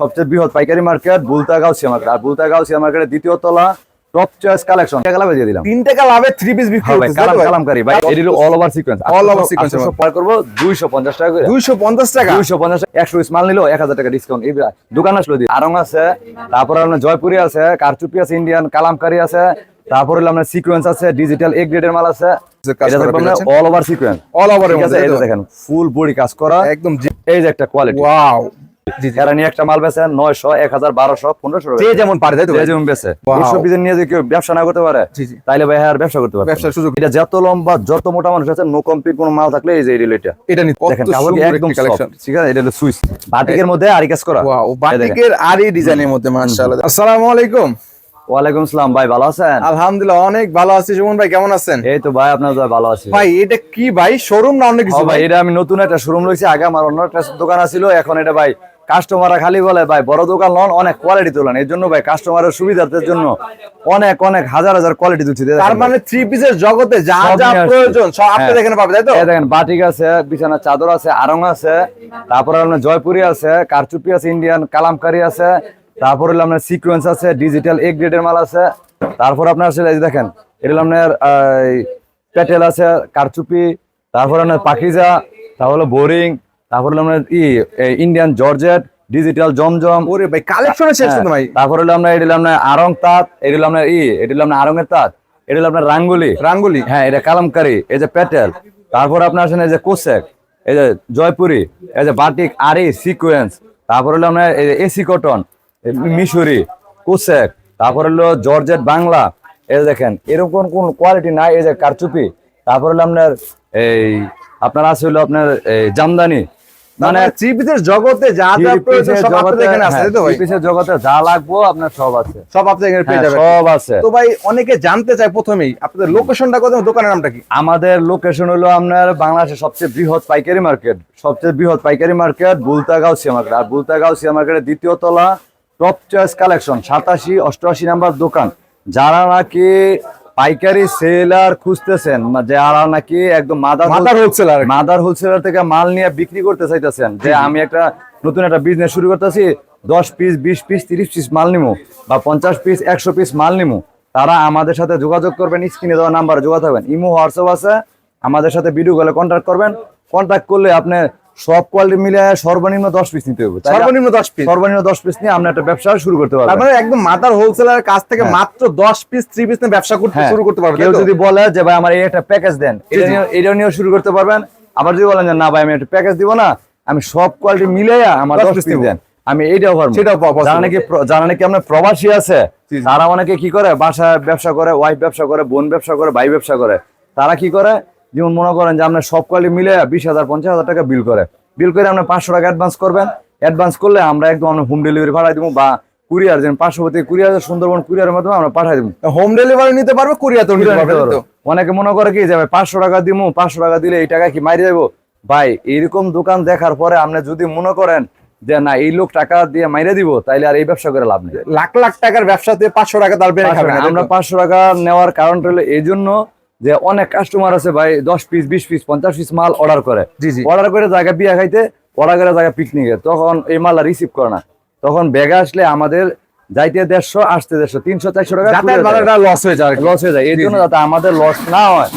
সবচেয়ে বৃহৎ পাইকারি মার্কেট বুলতা গাউসিয়া মার্কেট আর বুলতা গাউসিয়া মার্কেটের দ্বিতীয় তলা টপ চয়েস কালেকশন টাকা লাভে দিয়ে দিলাম। তিন টাকা লাভে থ্রি পিস বিক্রি হ্যাঁ ভাই, করতেছে কালাম তাই তো ভাই? Kalamkari. All over sequence All over sequence এর পর করব টাকা করে। 250 টাকা? দুইশো পঞ্চাশ একশো পিস মাল নিলো এক হাজার টাকা ডিসকাউন্ট এই দোকান আসলো দিই আরং আছে তারপর আপনার জয়পুরি আছে কারচুপি আছে ইন্ডিয়ান কালামকারী আছে তারপর হলো আপনার সিকোয়েন্স আছে ডিজিটাল এ গ্রেডের মাল আছে। All over sequence all over ঠিক আছে দেখেন ফুল বডি কাজ করা। একদম এই যে একটা কোয়ালিটি ওয়াও এরা নিয়ে একটা মাল বেচে নয়শো এক হাজার বারোশো পনেরোশো যে যেমন পারে ভাই? যে যেমন বেচে। Wow. উৎসব নিয়ে যদি কেউ ব্যবসা না করতে পারে ভাই আর ব্যবসা করতে পারে ব্যবসার সুযোগ। এটা যত লম্বা যত মোটা মানুষ আছে নো কমপ্লিট কোনো মাল থাকলে এই যে এই রিলেটা এটা দেখেন একদম কালেকশন ঠিক আছে? এটা হলো সুইস বাটিকের মধ্যে আরি কাজ করা। ওয়াও এই দেখেন। বাটিকের আরি ডিজাইনের মধ্যে মাশাআল্লাহ। আসসালামু আলাইকুম। ওয়ালাইকুম আসসালাম ভাই ভালো আছেন? আলহামদুলিল্লাহ অনেক ভালো আছি। সুমন ভাই কেমন আছেন? এই তো ভাই আপনার ভালো আছি ভাই এটা কি ভাই? শোরুম না অন্য কিছু ভাই ভাই? এটা আমি নতুন একটা শোরুম লইছি আগে আমার অন্য একটা দোকান ছিল এখন এটা ভাই কাস্টমাররা খালি বলে ভাই বড় দোকান লন অনেক কোয়ালিটি তোলেন। এর জন্য ভাই কাস্টমারের সুবিধার্থের জন্য অনেক অনেক হাজার হাজার কোয়ালিটি দিচ্ছি তার মানে থ্রি পিসের জগতে যা যা প্রয়োজন সব আপনি হ্যাঁ। এখানে পাবেন তাই তো? এই দেখেন বাটিক আছে বিছানার চাদর আছে আরং আছে তারপর আপনার জয়পুরি আছে কারচুপি আছে ইন্ডিয়ান কালামকারি আছে তারপর হলো আপনার সিকোয়েন্স আছে ডিজিটাল এ গ্রেডের মাল আছে তারপর আপনার দেখেন এটা হলো আপনার প্যাটেল আছে কারচুপি তারপর আপনার পাখিজা তারপর হলো বোরিং তারপর হলো ই ইন্ডিয়ান জর্জেট ডিজিটাল জমজম ওরে ভাই কালেকশনে শেষ কিন্তু ভাই। তারপর হলো আপনার এটা হলো আরং তাঁত এটা হলো আপনার ই এটা হলো আপনার আরঙের তাঁত এটা হলো আপনার রাঙ্গুলি রাঙ্গুলি হ্যাঁ এটা কালামকারি এই যে প্যাটেল তারপর আপনার আছেন এই যে কোসেক এই যে জয়পুরি এই যে বাটিক আরি সিকোয়েন্স তারপর হলো আপনার এই যে এসি কটন মিশরি কোসেক তারপর হলো জর্জেট বাংলা এই যে দেখেন এরকম কোন কোয়ালিটি নাই এই যে কারচুপি। তারপর হলো আপনার এই আপনার আছে হলো আপনার এই জামদানি মানে মানে থ্রি পিসের জগতে যা যা প্রয়োজন সব আপনাদের এখানে আছে হ্যাঁ, তো ভাই? জগতে যা লাগবো আপনার সব আছে। সব আপনি এখানে পেয়ে হ্যাঁ, যাবেন। সব আছে। তো ভাই অনেকে জানতে চায় প্রথমেই আপনাদের লোকেশনটা কোথায় দোকানের নামটা কি? আমাদের লোকেশন হলো আপনার বাংলাদেশের সবচেয়ে বৃহৎ পাইকারি মার্কেট সবচেয়ে বৃহৎ পাইকারি মার্কেট বুলতা গাউসিয়া মার্কেট আর বুলতা গাউসিয়া মার্কেটের দ্বিতীয় তলা টপ চয়েস কালেকশন সাতাশি অষ্টআশি নাম্বার দোকান। যারা নাকি পাইকারি সেলার খুঁজতেছেন যারা নাকি একদম mother mother wholesaler. Mother wholesaler থেকে মাল নিয়ে বিক্রি করতে চাইতেছেন যে আমি একটা নতুন একটা বিজনেস শুরু করতেছি দশ পিস বিশ পিস তিরিশ পিস মাল নিমু বা পঞ্চাশ পিস একশো পিস মাল নিমু। তারা আমাদের সাথে যোগাযোগ করবেন স্ক্রিনে দেওয়া নাম্বারে যোগাযোগ করবেন। ইমো হোয়াটসঅ্যাপ আছে আমাদের সাথে ভিডিও কলে কন্ট্যাক্ট করবেন। কন্ট্যাক্ট করলে আপনি সব কোয়ালিটি মিলে সর্বনিম্ন দশ পিস নিতে হবে। সর্বনিম্ন দশ পিস সর্বনিম্ন দশ পিস নিয়ে আপনি একটা ব্যবসা শুরু করতে তার পারবেন মানে একদম মাদার হোলসেলার কাছ থেকে হ্যাঁ। মাত্র দশ পিস থ্রি পিস নিয়ে ব্যবসা করতে হ্যাঁ, শুরু করতে পারবেন কেউ যদি বলে যে ভাই আমার এই একটা প্যাকেজ দেন এটা নিয়ে নিয়েও শুরু করতে পারবেন। আবার যদি বলেন যে না ভাই আমি একটা প্যাকেজ দিব না আমি সব কোয়ালিটি মিলে আমার দশ পিস। দেন। আমি এইটাও পারব। সেটাও possible। যারা নাকি যারা নাকি আপনার প্রবাসী আছে। তারা অনেকে কি করে? বাসায় ব্যবসা করে ওয়াইফ ব্যবসা করে বোন ব্যবসা করে ভাই ব্যবসা করে। তারা কি করে? যেমন মনে করেন যে আপনার সব কোয়ালিটি মিলে বিশ হাজার পঞ্চাশ হাজার টাকা বিল করে। বিল করে আপনি পাঁচশো টাকা অ্যাডভান্স করবেন। অ্যাডভান্স করলে আমরা একদম আপনার হোম ডেলিভারি পাঠাই দেবো বা কুরিয়ার যেমন পার্শ্ববর্তী কুরিয়ার সুন্দরবন কুরিয়ারের মাধ্যমে আমরা পাঠাই দেবো। হোম ডেলিভারি নিতে পারবে কুরিয়ার তো নিতে পারবে অনেকে মনে করে কি যাবে পাঁচশো টাকা দিমু পাঁচশো টাকা দিলে এই টাকা কি মারি যাব ভাই এরকম দোকান দেখার পরে আপনি যদি মনে করেন যে না এই লোক টাকা দিয়ে মাইরে দিব তাইলে আর এই ব্যবসা করে লাভ নেই। লাখ লাখ টাকার ব্যবসা দিয়ে পাঁচশো টাকা তার আমরা পাঁচশো টাকা নেওয়ার কারণটা হলো এই জন্য যে অনেক কাস্টমার আছে ভাই দশ পিস বিশ পিস পঞ্চাশ পিস মাল অর্ডার করে। অর্ডার করে জায়গা বিয়া খাইতে অর্ডার করে জায়গা পিকনিকে তখন এই মাল রিসিভ করে না। তখন ব্যাগে আসলে আমাদের যাইতে দেড়শো আসতে দেড়শো তিনশো চারশো টাকা লস হয়ে যায় লস হয়ে যায়। এই জন্য যাতে আমাদের লস না হয়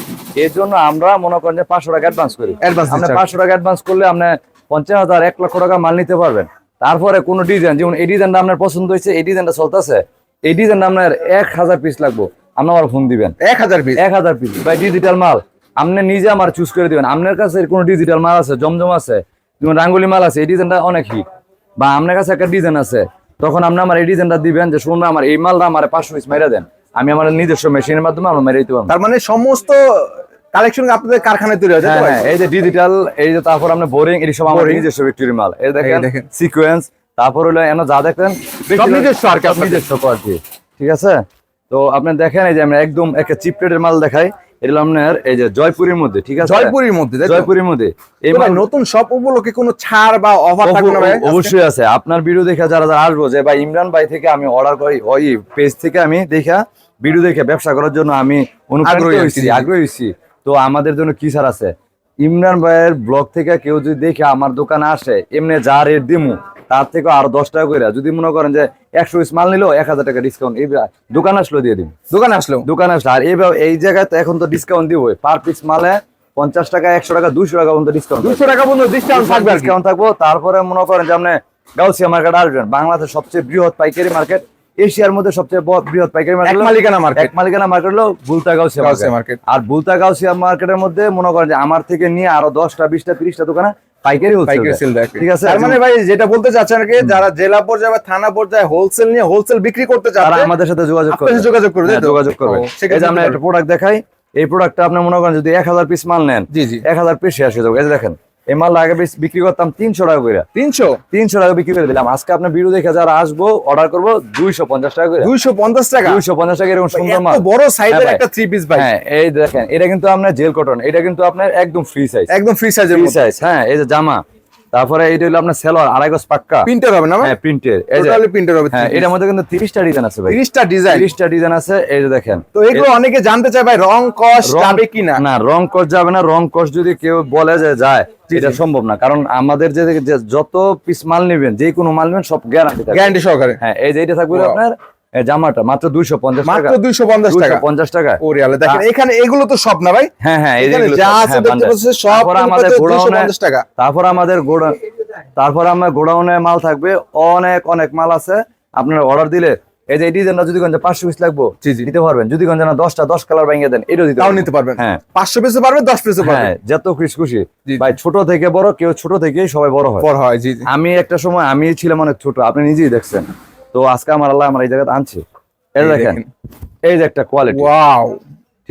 এর জন্য আমরা মনে করেন যে পাঁচশো টাকা অ্যাডভান্স করি। আপনি পাঁচশো টাকা অ্যাডভান্স করলে আপনি পঞ্চাশ হাজার এক লক্ষ টাকা মাল নিতে পারবেন। তারপরে কোনো ডিজাইন যেমন এই ডিজাইনটা আপনার পছন্দ হয়েছে এই ডিজাইনটা চলতেছে এই ডিজাইনটা আপনার এক হাজার পিস লাগবো। আপনি আমার ফোন দিবেন। এক হাজার পিস এক হাজার পিস বা ডিজিটাল মাল। আপনি নিজে আমার চুজ করে দিবেন। আপনার কাছে কোনো ডিজিটাল মাল আছে? জমজম আছে? যেমন রাঙ্গুলি মাল আছে এই ডিজাইনটা অনেক হিট বা আপনার কাছে একটা ডিজাইন আছে। তখন আপনি আমার এই ডিজাইনটা দিবেন যে শুনবেন আমার এই মালটা আমার পাঁচশো পিস মেরে দেন। আমি আমার নিজস্ব মেশিনের মাধ্যমে আমরা মেরে দিতে পারব। তার মানে সমস্ত কালেকশন আপনাদের কারখানায় তৈরি হয় হ্যাঁ হ্যাঁ, এই যে ডিজিটাল এই যে তারপর আপনি বোরিং এটি সব আমার নিজস্ব বিক্রির মাল। এই দেখেন। সিকোয়েন্স তারপর হলো এনে যা দেখেন সব নিজস্ব আর কি। নিজস্ব কোয়ালিটি ঠিক আছে? তো আপনি দেখেন এই যে আমরা একদম একটা চিপ রেটের মাল দেখাই। এটা আপনার এই যে জয়পুরের মধ্যে ঠিক আছে? জয়পুরের মধ্যে জয়পুরের মধ্যে। এই নতুন সব উপলক্ষে কোনো ছাড় বা অফার থাকবে না অবশ্যই আছে। আপনার ভিডিও দেখে যারা যারা আসব যে ভাই ইমরান ভাই থেকে আমি অর্ডার করি ওই পেজ থেকে আমি দেখা ভিডিও দেখে ব্যবসা করার জন্য আমি অনুপ্রাণিত হয়েছি। আগ্রহী হয়েছি তো আমাদের জন্য কি ছাড় আছে? ইমরান ভাইয়ের ব্লগ থেকে কেউ যদি দেখে আমার দোকানে আসে এমনি যা রেট দিমু তার থেকে আরও দশ টাকা করে যদি মনে করেন যে একশো পিস মাল নিলো এক হাজার টাকা ডিসকাউন্ট এই দোকান আসলো দিয়ে দিন দোকানে আসলো? দোকান আসলো। আর এই এই জায়গায় তো এখন তো ডিসকাউন্ট দিব পার পিস মালে পঞ্চাশ টাকা একশো টাকা দুইশো টাকা পর্যন্ত ডিসকাউন্ট দুশো টাকা পর্যন্ত ডিসকাউন্ট থাকবে ডিসকাউন্ট থাকব। তারপরে মনে করেন যে আপনি গাউসিয়া মার্কেট আসবেন। বাংলাদেশের সবচেয়ে বৃহৎ পাইকারি মার্কেট এশিয়ার মধ্যে সবচেয়ে বৃহৎ পাইকারি মার্কেট মালিকানা মার্কেট এক মালিকানা মার্কেট হলো বুলতা গাউসিয়া মার্কেট আর বুলতা গাউসিয়া মার্কেটের মধ্যে মনে করেন যে আমার থেকে নিয়ে আরও দশটা বিশটা তিরিশটা দোকানে পাইকারি পাইকারি সেল দেয়। ঠিক আছে? তার মানে ভাই যেটা বলতে চাচ্ছেন আর কি যারা জেলা পর্যায়ে বা থানা পর্যায়ে হোলসেল নিয়ে হোলসেল বিক্রি করতে তারা আমাদের সাথে যোগাযোগ করবে। যোগাযোগ করবে, হ্যাঁ? যোগাযোগ করবে। সেক্ষেত্রে আমরা একটা প্রোডাক্ট দেখাই এই প্রোডাক্টটা আপনি মনে করেন যদি এক হাজার পিস মাল নেন জি জি। এক হাজার পিস শেষ হয়ে যাবে। দেখেন এই মাল আগে বিক্রি করতাম তিনশো টাকা করে তিনশো? তিনশো টাকা বিক্রি করে দিলাম। আজকে আপনার ভিডিও দেখে যারা আসব অর্ডার করব দুইশো পঞ্চাশ টাকা করে দুইশো পঞ্চাশ টাকা? দুইশো পঞ্চাশ টাকা এরকম সুন্দর মাল। বড় সাইজের হ্যাঁ একটা থ্রি পিস ভাই হ্যাঁ এই দেখেন এটা কিন্তু আপনার জেল কটন এটা কিন্তু আপনার একদম ফ্রি সাইজ একদম ফ্রি সাইজ ফ্রি সাইজ হ্যাঁ এই যে জামা। তারপরে এইটা হলো আপনার সেলোয়ার আড়াই গজ পাক্কা। প্রিন্টার হবে না হ্যাঁ প্রিন্টের টোটালি প্রিন্টার হবে হ্যাঁ এটার মধ্যে কিন্তু তিরিশটা ডিজাইন আছে ভাই। তিরিশটা ডিজাইন তিরিশটা ডিজাইন আছে এই যে দেখেন। তো এগুলো অনেকে জানতে চায় ভাই রং কস যাবে কিনা? না রং কস যাবে না রং কস যদি কেউ বলে যে যায় এটা সম্ভব না। কারণ আমাদের যে যত পিস মাল নেবেন যে কোনো মাল নেবেন সব গ্যারান্টি থাকবে। গ্যারান্টি সহকারে। হ্যাঁ এই যে এটা থাকবে আপনার জামাটা মাত্র দুইশো পঞ্চাশ টাকা। মাত্র দুইশো পঞ্চাশ টাকা। পঞ্চাশ টাকা। ওরে আল্লাহ দেখেন এখানে এগুলো তো সব না ভাই? হ্যাঁ হ্যাঁ যা আছে হ্যাঁ, দেখতে পাচ্ছেন সব তারপরে আমাদের গোডাউনে টাকা। তারপর আমাদের গোডা তারপর আমার গোডাউনে মাল থাকবে অনেক অনেক মাল আছে। আপনারা অর্ডার দিলে এই যে ডিজাইনটা যদি গঞ্জে পাঁচশো পিস লাগবো জি। পারবেন। যদি গঞ্জে না দশটা দশ কালার ভেঙে দেন এটাও দিতে তাও নিতে পারবেন। হ্যাঁ। পাঁচশো পিসে পারবেন দশ পিসে পারবেন। যত খুশি খুশি। ভাই ছোট থেকে বড় কেউ ছোট থেকেই সবাই বড় হয়। হয় জি। আমি একটা সময় আমি ছিলাম অনেক ছোট আপনি নিজেই দেখছেন। তো আজকে আমার আল্লাহ আমার এই জায়গাতে আনছে। এই দেখেন। এই যে একটা কোয়ালিটি ওয়াও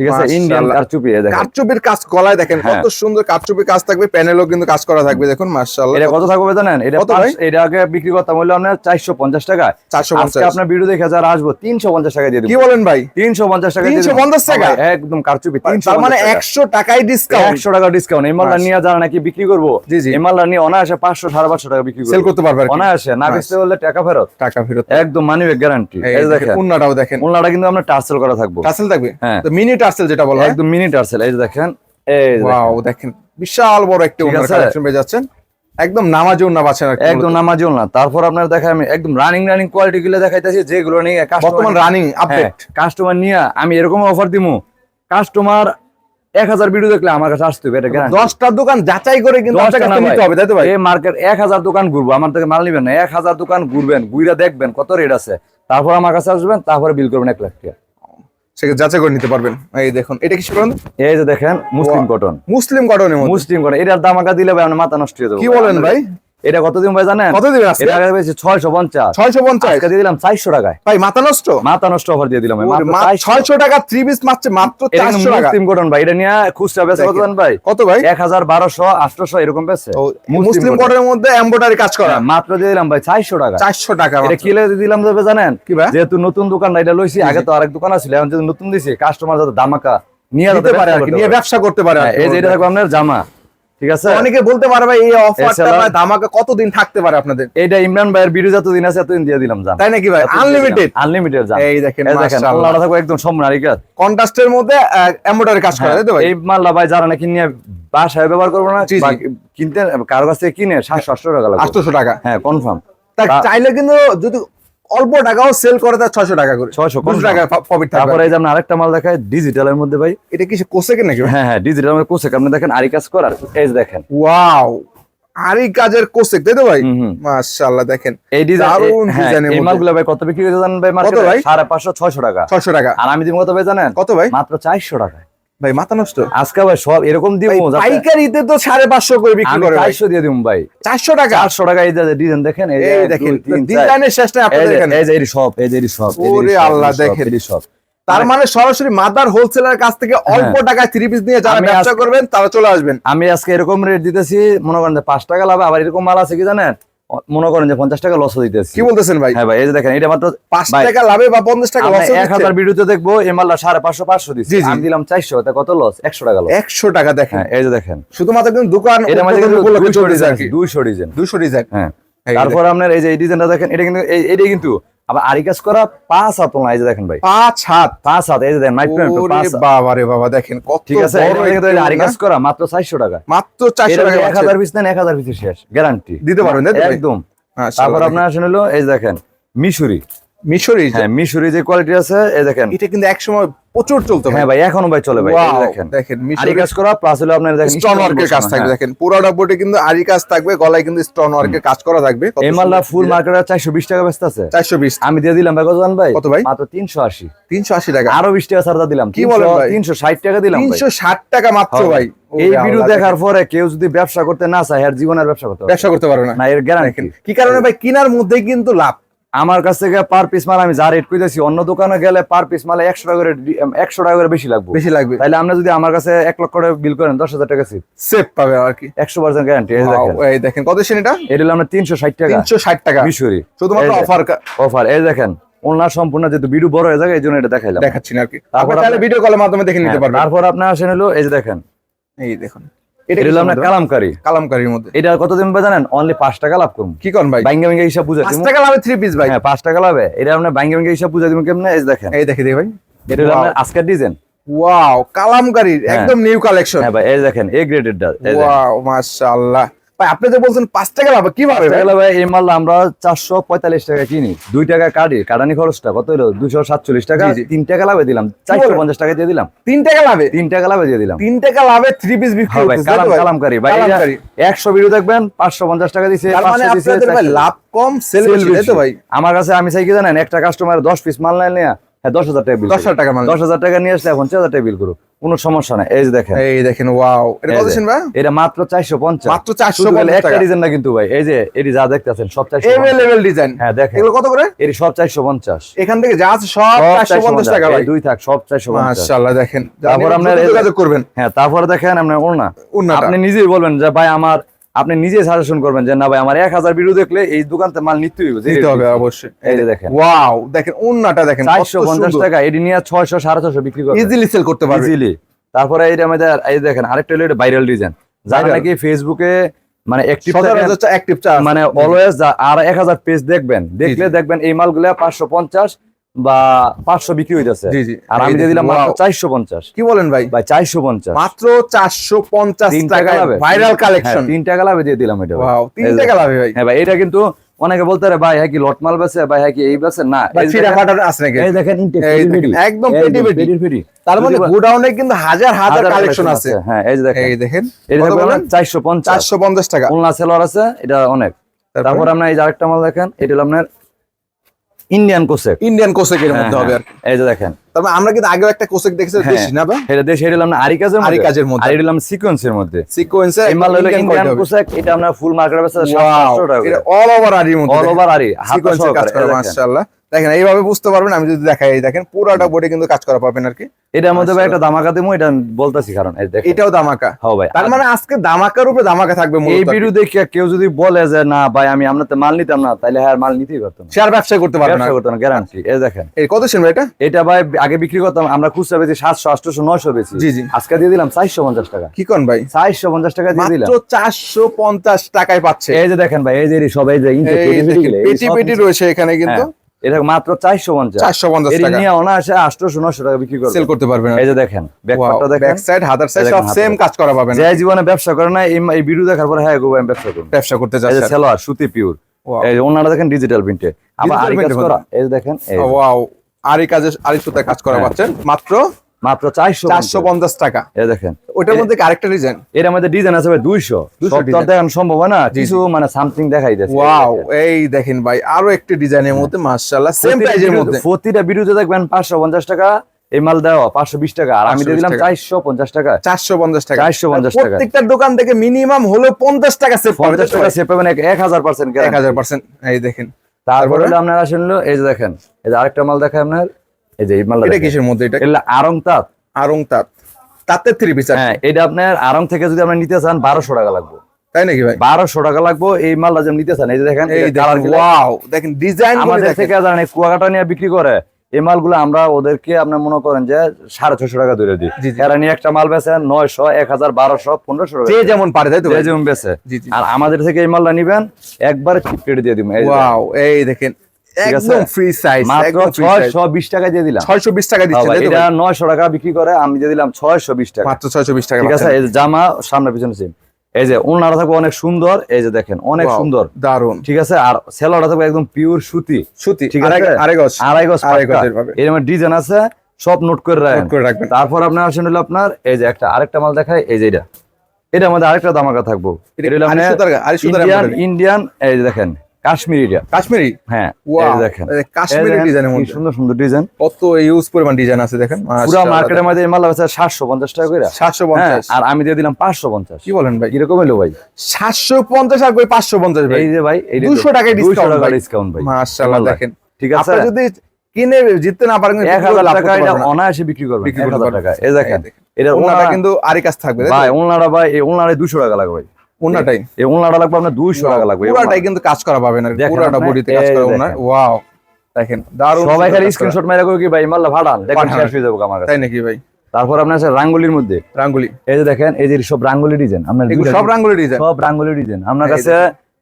ঠিক আছে? ইন্ডিয়ান কারচুপি দেখেন। কারচুপির কাজ কলায় দেখেন হ্যাঁ। কত সুন্দর কারচুপির কাজ থাকবে প্যানেলও কিন্তু কাজ করা থাকবে দেখুন মাশাআল্লাহ। এটা কত থাকবে জানেন? এটা কত এটা আগে বিক্রি করতাম হলো আপনার চারশো পঞ্চাশ টাকা। চারশো আজকে আপনার ভিডিও দেখে যারা আসব তিনশো পঞ্চাশ টাকা দিয়ে কি বলেন ভাই? তিনশো পঞ্চাশ টাকা 350 টাকা? একদম কারচুপি তার মানে একশো টাকাই ডিসকাউন্ট একশো টাকা ডিসকাউন্ট এই মালটা নিয়ে যারা নাকি বিক্রি করব জি, জি। এই মালটা নিয়ে অনায়াসে পাঁচশো সাড়ে পাঁচশো টাকা বিক্রি সেল করতে পারবে। অনায়াসে না। বেচতে বললে টাকা ফেরত। টাকা ফেরত। একদম মানি ব্যাগ গ্যারান্টি এই দেখেন, উন্নাটাও দেখেন। ওনাটা কিন্তু আমরা টার্সেল করা থাকব। টার্সেল থাকবে? হ্যাঁ। তো মিনি টার্সেল যেটা বলা হয় একদম মিনি টার্সেল এই দেখেন এই ওয়াও দেখেন। বিশাল বড় একটা আছে? কালেকশন পেয়ে যাচ্ছেন। একদম নামাজে উন্না একদম। নামাজিও তারপর আপনার আমি একদম রানিং রানিং কোয়ালিটি গুলো দেখাইতেছি যেগুলো নিয়ে বর্তমান রানিং আপডেট কাস্টমার নিয়ে আমি এরকম অফার দিমু। কাস্টমার এক হাজার ভিডিও দেখলে আমার কাছে আসতে হবে এটা দশটা দোকান যাচাই করে কিন্তু। নিতে হবে তাই তো ভাই? এই মার্কেট এক হাজার দোকান ঘুরবো আমার থেকে মাল নিবেন না এক হাজার দোকান ঘুরবেন ঘুরে দেখবেন কত রেট আছে। তারপর আমার কাছে আসবেন তারপরে বিল করবেন এক লাখ টাকা। সেটা যাচাই করে নিতে পারবেন। এই দেখুন এটা কি করেন এই যে দেখেন মুসলিম. কটন মুসলিম কটনের মুসলিম কটন এটার দাম আগে দিলে ভাই আমার মাথা নষ্ট হয়ে যাবে। কি বলেন ভাই? এটা কত দিন ভাই জানেন? কত দিবেন আজকে? এটা আগে পেয়েছি পঞ্চাশ। ছয়শো পঞ্চাশ? আজকে দিয়ে দিলাম চারশো টাকায়। ভাই মাথা নষ্ট? মাথা নষ্ট অফার দিয়ে দিলাম ভাই, মাত্র 400 ছয়শো টাকা থ্রি পিস মাত্র মাত্র এটা কিন্তু চারশো টাকা। মুসলিম কটন ভাই এটা নিয়ে খুচরা বেচা কত। জানেন ভাই? কত ভাই? এক হাজার বারোশো আটশোশো এরকম বেচে। মুসলিম কটনের মধ্যে এমব্রয়ডারি কাজ করা। হ্যাঁ, মাত্র দিয়ে দিলাম ভাই চারশো টাকা। চারশো টাকা এটা। কিলে দিলাম যাবে জানেন? কি ভাই? যেহেতু নতুন দোকান এটা লইছি আগে তো আরেক দোকান আছিল এখন যেহেতু নতুন দিছি কাস্টমার যাতে দামাকা নিয়ে যেতে পারে আর কি নিয়ে ব্যবসা করতে পারে হ্যাঁ। এই যে এটা থাকবে আপনার জামা। ঠিক আছে? অনেকে বলতে পারে ভাই এই অফারটা ভাই ধামাকা কতদিন থাকতে পারে আপনাদের? এটা ইমরান ভাইয়ের ভিডিও যতদিন আছে এতদিন দিয়ে দিলাম জান। তাই নাকি ভাই? আনলিমিটেড আনলিমিটেড জান। এই দেখেন, মাশাআল্লাহ। থাকবে একদম সম্মানিকা কন্ট্রাস্টের মধ্যে এমব্রয়ডারি কাজ করা তাই তো ভাই? এই মালটা ভাই যারা নাকি নিয়ে বাসায় ব্যবহার করব না। কিনতে কারও কাছ থেকে কিনে সাতশো আটশো টাকা লাগবে। আটশোশো টাকা। হ্যাঁ কনফার্ম তা তা- চাইলে কিন্তু যদি অল্প টাকাও সেল করে তার ছয়শো টাকা করে। 600 দুশো টাকা প্রফিট তারপরে এই যে আপনার আরেকটা মাল দেখায় ডিজিটালের মধ্যে ভাই। এটা কি কোসে কি নাকি হ্যাঁ হ্যাঁ ডিজিটাল মধ্যে কোসেক। আপনি দেখেন আরি কাজ করার এই দেখেন। ওয়াও আর কাজের কোসেক তাই তো ভাই। মাশাআল্লাহ দেখেন। এই ডিজাইন দারুণ হ্যাঁ ডিজাইনের এই মালগুলো ভাই কত বিক্রি করে জানেন ভাই মার্কেটে ভাই? সাড়ে পাঁচশো ছয়শো টাকা। ছয়শো টাকা। আর আমি দিব কত ভাই জানেন? কত ভাই? মাত্র চারশো টাকা ভাই মাথা নষ্ট। আজকে ভাই সব এরকম দিব পাইকারিতে তো সাড়ে পাঁচশো করে বিক্রি করে চারশো দিয়ে দিব ভাই। চারশো টাকা? চারশো টাকা এই যে ডিজাইন দেখেন এই দেখেন। ডিজাইনের শেষ নাই এই যে- এই যে সব এই যে সব এই ওরে আল্লাহ, দেখেন। এটি সব। তার মানে সরাসরি মাদার হোলসেলার কাছ থেকে অল্প টাকায় থ্রি পিস নিয়ে যারা ব্যবসা করবেন তারা চলে আসবেন। আমি আজকে এরকম রেট দিতেছি মনে করেন পাঁচ টাকা লাভ আবার এরকম মাল আছে কি জানেন? মনে করেন যে পঞ্চাশ টাকা লসও দিতেছি। কি বলতেছেন ভাই? হ্যাঁ ভাই এই যে দেখেন এটা মাত্র পাঁচ টাকা লাভে বা পঞ্চাশ টাকা লস এক হাজার ভিডিওতে দেখব এ মাল্লা সাড়ে পাঁচশো পাঁচশো দিচ্ছি। আমি দিলাম চারশো তা কত লস একশো টাকা লস একশো টাকা দেখেন। হ্যাঁ এই যে দেখেন। শুধুমাত্র কিন্তু দোকান এটা মাঝে দুশো দুইশো ডিজাইন দুশো দুইশো ডিজাইন দুশো ডিজাইন হ্যাঁ। তারপর আপনার এই যে এই ডিজাইনটা দেখেন এটা কিন্তু এটা এটাই কিন্তু আবার আরি কাজ করা পাঁচ হাত এই যে দেখেন ভাই। পাঁচ হাত। পাঁচ হাত এই যে দেখেন মাইক্রো বাবা রে বাবা দেখেন কত ঠিক আছে আরি কাজ করা মাত্র চারশো টাকা। মাত্র চারশো এটা টাকা এক পাচ্ছেন। হাজার পিস নেন এক হাজার পিসের শেষ গ্যারান্টি দিতে পারবেন, একদম। তারপর আপনার আসেন হলো এই দেখেন মিশরি। মিশরি হ্যাঁ মিশরি যে কোয়ালিটি আছে এই দেখেন। এটা কিন্তু একসময় প্রচুর চলতো হ্যাঁ ভাই এখনও ভাই চলে ভাই দেখেন। দেখেন মিশরি কাজ করা প্লাস হলো আপনার দেখেন স্টোন ওয়ার্কের কাজ থাকবে হ্যাঁ। দেখেন। পুরোটা বোর্ডে কিন্তু আরি কাজ থাকবে গলায় কিন্তু স্টোন ওয়ার্কের কাজ করা থাকবে। এই মালটা ফুল মার্কেটে চারশো বিশ টাকা ব্যস্ত আছে। চারশো বিশ। আমি দিয়ে দিলাম ভাই কত জান ভাই? কত ভাই? মাত্র তিনশো আশি। তিনশো আশি টাকা। আরও বিশ টাকা সারদা দিলাম। কি বলেন ভাই? তিনশো ষাট টাকা দিলাম ভাই। তিনশো ষাট টাকা মাত্র হ্যাঁ। ভাই। এই ভিডিও দেখার পরে কেউ যদি ব্যবসা করতে না চায় আর জীবনের ব্যবসা করতে পারবে। ব্যবসা করতে পারবে না। না এর গ্যারান্টি কি কারণে ভাই? কিনার মধ্যেই কিন্তু লাভ। আমার কাছ থেকে পার পিস মাল আমি যা রেট কইতেছি অন্য দোকানে গেলে পার পিস মালে একশো টাকা করে একশো টাকা করে বেশি লাগবে। বেশি লাগবে। তাহলে আপনি যদি আমার কাছে এক লক্ষ করে বিল করেন দশ হাজার টাকা সিপ সেফ পাবে আর কি। একশো পার্সেন্ট গ্যারান্টি এই দেখেন। কত সেন এটা? এটা হলো আমরা তিনশো ষাট টাকা। তিনশো ষাট টাকা। মিশরি। শুধুমাত্র অফার অফার এই দেখেন ওনার সম্পূর্ণ যেহেতু ভিডিও বড় হয়ে যায় এই জন্য এটা দেখাইলাম। দেখাচ্ছি আর কি। তারপর ভিডিও কলের মাধ্যমে দেখে নিতে হ্যাঁ, পারবেন। তারপর আপনার আসেন হলো এই যে দেখেন। এই দেখুন। এটা এটা হলো আপনার কালামকারি। কালামকারীর মধ্যে। এটা কত দিন জানেন অনলি পাঁচ টাকা লাভ করুন কি কোন ভাই? বাইঙ্গা বাইঙ্গা হিসাব বুঝাই পাঁচ টাকা লাভে থ্রি পিস ভাই। হ্যাঁ টাকা লাভে। এটা আপনার বাইঙ্গা বাইঙ্গা হিসাব বুঝাই দিবেন কেমনে? এই দেখেন। এই দেখে দিই ভাই। এটা হলো আজকের ডিজাইন ওয়াও কালামকারীর হ্যাঁ। একদম নিউ কালেকশন হ্যাঁ ভাই এই দেখেন এ গ্রেডেড ওয়াও মাশাআল্লাহ। ভাই আপনি যে বলছেন পাঁচ টাকা লাভ কীভাবে ভাই? এই মাল আমরা চারশো পঁয়তাল্লিশ টাকা কিনি। দুই টাকা কাটি কাটানি খরচটা কত হলো? দুশো সাতচল্লিশ টাকা। তিন টাকা লাভে দিলাম চারশো পঞ্চাশ টাকা দিয়ে দিলাম। তিন টাকা লাভে? তিন টাকা লাভে দিয়ে দিলাম। তিন টাকা লাভে থ্রি পিস বিক্রি হ্যাঁ ভাই কালাম কালামকারি। ভাই একশো ভিডিও দেখবেন পাঁচশো পঞ্চাশ টাকা তার মানে 500 দিছে, আপনাদের ভাই 400 লাভ কম সেল বেশি তো ভাই? আমার কাছে আমি চাই কি জানেন একটা কাস্টমার দশ পিস মাল নিয়ে হ্যাঁ দশ হাজার টাকা বিল দশ হাজার টাকা দশ হাজার টাকা নিয়ে আসলে এখন চার হাজার টাকা বিল করো কোনো সমস্যা নাই। এই দেখেন। এই দেখেন ওয়াও এটা কত যে, এটা মাত্র চারশো পঞ্চাশ। মাত্র 450 একটা ডিজাইন না কিন্তু ভাই। এই যে এটি যা দেখতেছেন সব চারশো এভেলেবেল ডিজাইন হ্যাঁ দেখেন। এগুলো কত করে? এটি সব পঞ্চাশ। এখান থেকে যা আছে সব টাকা ভাই। দুই থাক সব মাশাআল্লাহ দেখেন। তারপর তারপর আপনার এই করবেন। হ্যাঁ তারপরে দেখেন ওনা আপনি নিজেই বলবেন যে ভাই আমার আপনি নিজে সাজেশন করবেন যে না ভাই আমার এক হাজার ভিডিও দেখলে এই দোকানতে মাল নিতে হইবে দিতে হবে অবশ্যই। এই যে দেখেন। ওয়াও দেখেন উন্নাটা দেখেন চারশো পঞ্চাশ টাকা এটি নিয়ে ছয়শো সাড়ে ছশো বিক্রি করবে ইজিলি সেল করতে পারবে। ইজিলি তারপরে এইটা আমাদের এই দেখেন আরেকটা হলো ভাইরাল ডিজাইন যারা? নাকি ফেসবুকে মানে অ্যাক্টিভ অ্যাক্টিভ চা মানে অলওয়েজ আর এক হাজার পেজ দেখবেন দেখলে দেখবেন এই মালগুলা পাঁচশো পঞ্চাশ বা পাঁচশো বিক্রি হইতেছে। জি জি। আর আমি দিলাম মাত্র চারশো পঞ্চাশ। কি বলেন ভাই? ভাই চারশো পঞ্চাশ। মাত্র চারশো পঞ্চাশ টাকা ভাইরাল কালেকশন তিন টাকা লাভে দিয়ে দিলাম এটা। তিন টাকা লাভে ভাই। হ্যাঁ ভাই এটা কিন্তু অনেকে বলতে পারে ভাই হ্যাঁ কি লট মাল বেছে ভাই হ্যাঁ কি এই বেছে না এই দেখেন- দেখেন দেখেন। একদম পেটি পেটি। পেটি। তার মানে গোডাউনে কিন্তু হাজার হাজার কালেকশন আছে। হ্যাঁ এই যে দেখেন। এই দেখেন এটা পঞ্চাশ। চারশো পঞ্চাশ টাকা। খুলনা সেলর আছে এটা অনেক। তারপর আপনার এই যে আরেকটা মাল দেখেন এটা হলো আপনার ইন্ডিয়ান কোসেক ইন্ডিয়ান কোসেকের মধ্যে হবে আর এই যে দেখেন। তবে আমরা কিন্তু আগেও একটা কোসেক দেখেছি হ্যাঁ। দেশি না ভাই? এটা দেশ এটা না আরিকাজের মধ্যে। আরিকাজের মধ্যে। আর এটা সিকোয়েন্সের মধ্যে। সিকোয়েন্সের এই মাল হলো ইন্ডিয়ান কোসেক এটা আমরা ফুল মার্কেটে বেচা সাতশো টাকা এটা অল ওভার আরির মধ্যে অল ওভার আরি হাত কাজ করে মাশাআল্লাহ। দেখেন এইভাবে বুঝতে পারবেন আমি যদি দেখাই দেখেন পুরোটা বোর্ডে কিন্তু কাজ করা পাবেন আর কি। এটার মধ্যে ভাই একটা দামাকা দেবো এটা বলতেছি কারণ এটাও দামাকা হ্যাঁ ভাই তার মানে আজকে দামাকার উপরে দামাকা থাকবে এই আর। ভিডিও দেখে কেউ যদি বলে যে না ভাই আমি আপনার মাল নিতাম না তাহলে হ্যাঁ মাল নিতেই পারতাম না। শেয়ার ব্যবসা করতে পারবে না। ব্যবসা করতাম না গ্যারান্টি এই দেখেন। এই কত শুনবে এটা? এটা ভাই আগে বিক্রি করতাম আমরা খুচরা বেশি সাতশো আটশো নয়শো বেশি জি, জি। আজকে দিয়ে দিলাম চারশো পঞ্চাশ টাকা। কি কোন ভাই? চারশো পঞ্চাশ টাকা দিয়ে দিলাম। মাত্র চারশো পঞ্চাশ টাকায় পাচ্ছে। এই যে দেখেন ভাই এই যে সব এই যে পেটি পেটি। রয়েছে এখানে কিন্তু। হ্যাঁ, এটা মাত্র চারশো পঞ্চাশ। চারশো পঞ্চাশ টাকা। নিয়ে অনায়াসে আটশো নশো টাকা বিক্রি করে সেল করতে পারবেন। এই যে দেখেন ব্যাকপার্টটা দেখেন। ব্যাক সাইড হাতার সাইড সব সেম কাজ করা পাবেন। যে জীবনে ব্যবসা করে না এই- এই ভিডিও দেখার পরে হ্যাঁ গোবা ব্যবসা করুন ব্যবসা করতে এই যে সেলোয়ার সুতি পিওর. এই ওনারা দেখেন ডিজিটাল প্রিন্টে আবার আরি কাজ করা এই দেখেন এই ওয়াও আরি কাজে আরি সুতায় কাজ করা। পাচ্ছেন। মাত্র মাত্র চারশো চারশো পঞ্চাশ টাকা। এই দেখেন। ওটার মধ্যে আরেকটা ডিজাইন এর মধ্যে ডিজাইন আছে ভাই দুইশো। 200 সব তো আর design। দেখানো সম্ভব না কিছু মানে সামথিং দেখাই দিয়েছে। ওয়াও এই দেখেন। ভাই আরও একটি ডিজাইনের মধ্যে মাশাআল্লাহ সেম প্রাইজের মধ্যে। প্রতিটা ভিডিওতে দেখবেন পাঁচশো পঞ্চাশ টাকা এই মাল দেওয়া পাঁচশো বিশ টাকা। আর আমি দিয়ে 520 দিলাম টাকা। চারশো পঞ্চাশ টাকা। চারশো পঞ্চাশ টাকা। 450 টাকা। প্রত্যেকটা দোকান থেকে মিনিমাম হলো পঞ্চাশ টাকা সেভ পঞ্চাশ টাকা সে পাবেন এক হাজার পার্সেন্ট এক হাজার পার্সেন্ট এই দেখেন। তারপরে? হলো আপনার আসেন এই যে দেখেন এই যে আরেকটা মাল দেখে আপনার। এই যে এই মালটা এটা কিসের মধ্যে? এটা এগুলা আরং তাঁত। আরং তাঁত তাঁতের থ্রি পিস হ্যাঁ এটা আপনার আরং থেকে যদি আপনি নিতে চান বারোশো টাকা লাগবে। তাই নাকি ভাই? বারোশো টাকা লাগবে এই মালটা যদি নিতে চান। এই যে দেখেন ওয়াও ডিজাইন আমাদের থেকে জানেন কুয়াকাটা নিয়ে বিক্রি করে এই মালগুলো আমরা ওদেরকে আপনার মনে করেন যে সাড়ে ছশো টাকা ধরে দিই। এরা নিয়ে একটা মাল বেচে নয়শো এক হাজার বারোশো পনেরোশো টাকা যেমন পারে তাই তো যেমন জি আর আমাদের থেকে এই মালটা নিবেন একবারে দিয়ে দিবেন এই দেখেন? একদম ফ্রি সাইজ মাত্র টাকা দিয়ে দিলাম। 620 দিচ্ছে এটা বিক্রি করে আমি দিয়ে দিলাম ছয়শো বিশ টাকা। মাত্র 620 টাকা ঠিক আছে? এই জামা সামনে পিছনে সেম এই যে ওনারা থাকবে অনেক সুন্দর এই যে দেখেন অনেক সুন্দর। দারুণ ঠিক আছে? আর সেলোয়ারটা থাকবে একদম পিওর সুতি। সুতি ঠিক আছে? আড়াই গজ। আড়াই গজ আড়াই পাক্কা। এরকম ডিজাইন আছে সব নোট করে রাখবেন। তারপর আপনার আসেন হলো আপনার এই যে একটা আরেকটা মাল দেখায় এই যে এটা। এটার মধ্যে আরেকটা দামাকা থাকব। এটা এটা ইন্ডিয়ান এই যে দেখেন কাশ্মীরি কাশ্মীরি? হ্যাঁ এই দেখেন। কাশ্মীরি ডিজাইনের মধ্যে। সুন্দর সুন্দর ডিজাইন কত ইউজ পরিমাণ ডিজাইন আছে দেখেন পুরো মার্কেটের মধ্যে মাল আছে সাতশো পঞ্চাশ টাকা করে। সাতশো হ্যাঁ, পঞ্চাশ আর আমি দিয়ে দিলাম পাঁচশো পঞ্চাশ। কি বলেন ভাই? কীরকম হলো ভাই? সাতশো পঞ্চাশ আর কই পাঁচশো পঞ্চাশ ভাই? এই যে ভাই এই 200 টাকায় discount ভাই। ডিসকাউন্ট ভাই। মাশাআল্লাহ দেখেন। ঠিক আছে? আপনি যদি কিনে জিততে না পারেন এক হাজার টাকা এটা অনায়াসে বিক্রি করবেন বিক্রি এক করতে হাজার পারবেন। টাকা এই দেখেন এটা ওনাটা কিন্তু আরই কাজ থাকবে ভাই ওনারা ভাই এই ওনারা দুশো টাকা লাগবে। ভাই ওনাটাই এই লাগবে আপনার দুইশো টাকা লাগবে পুরাটাই কিন্তু কাজ করা পাবেন আর দেখেন পুরাটা বডিতে কাজ করা। ওয়াও দেখেন দারুণ সবাই খালি। স্ক্রিনশট মেরে কি ভাই মাল্লা দেখেন শেষ হয়ে যাব আমার কাছে। তাই নাকি ভাই? তারপর আপনার আছে রাঙ্গুলির মধ্যে। রাঙ্গুলি। এই যে দেখেন এই যে সব রাঙ্গুলি ডিজাইন আপনার সব রাঙ্গুলি ডিজাইন সব রাঙ্গুলি ডিজাইন আপনার কাছে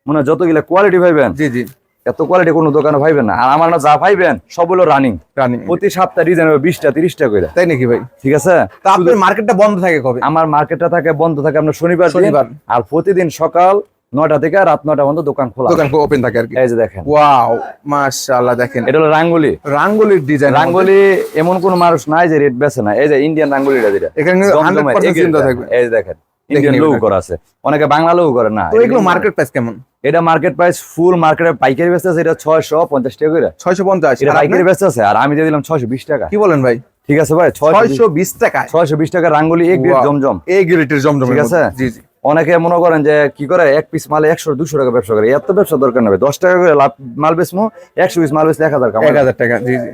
মনে যতগুলা কোয়ালিটি পাইবেন। জি জি। এত কোয়ালিটি কোনো দোকানে পাইবেন না। আর আমার না যা পাইবেন সব হলো রানিং রানি প্রতি সপ্তাহে ডিজাইন হবে বিশটা তিরিশটা করে। তাই নাকি ভাই? ঠিক আছে? তা আপনার মার্কেটটা বন্ধ থাকে কবে? আমার মার্কেটটা থাকে বন্ধ থাকে আপনার শনিবার শনিবার। আর প্রতিদিন সকাল নয়টা থেকে রাত পর্যন্ত দোকান খোলা দোকান ওপেন থাকে আর কি। এই যে দেখেন। ওয়াও মাশাআল্লাহ দেখেন। এটা হলো রাঙ্গুলি। রাঙ্গুলির ডিজাইন রাঙ্গুলি এমন কোন মানুষ নাই যে রেট বেছে না। এই যে ইন্ডিয়ান রাঙ্গুলিটা যেটা। এখানে 100% এই চিন্তা থাকবে। এই যে দেখেন। ইন্ডিয়ান লোগো করা আছে। অনেকে বাংলা লোগো করে না। তো এগুলো মার্কেট প্রাইস কেমন? এটা মার্কেট প্রাইস ফুল মার্কেটে পাইকারি বেচতে আছে এটা ছয়শো পঞ্চাশ টাকা করে। ছয়শো পঞ্চাশ। এটা পাইকারি বেচতে আছে আর আমি দিয়ে দিলাম ছয়শো বিশ টাকা। কি বলেন ভাই? ঠিক আছে ভাই ছয়শো বিশ। টাকা ছয়শো বিশ টাকা রাঙ্গুলি এক গ্রেড জমজম। এই গ্রেটের জমজম ঠিক আছে? জি জি। অনেকে মনে করেন যে কি করে? এক পিস মালে একশো দুশো টাকা ব্যবসা করে। এত ব্যবসা দরকার নেবে দশ টাকা করে লাভ মাল বেচমো একশো পিস মাল বেচলে এক হাজার এক হাজার টাকা জি জি।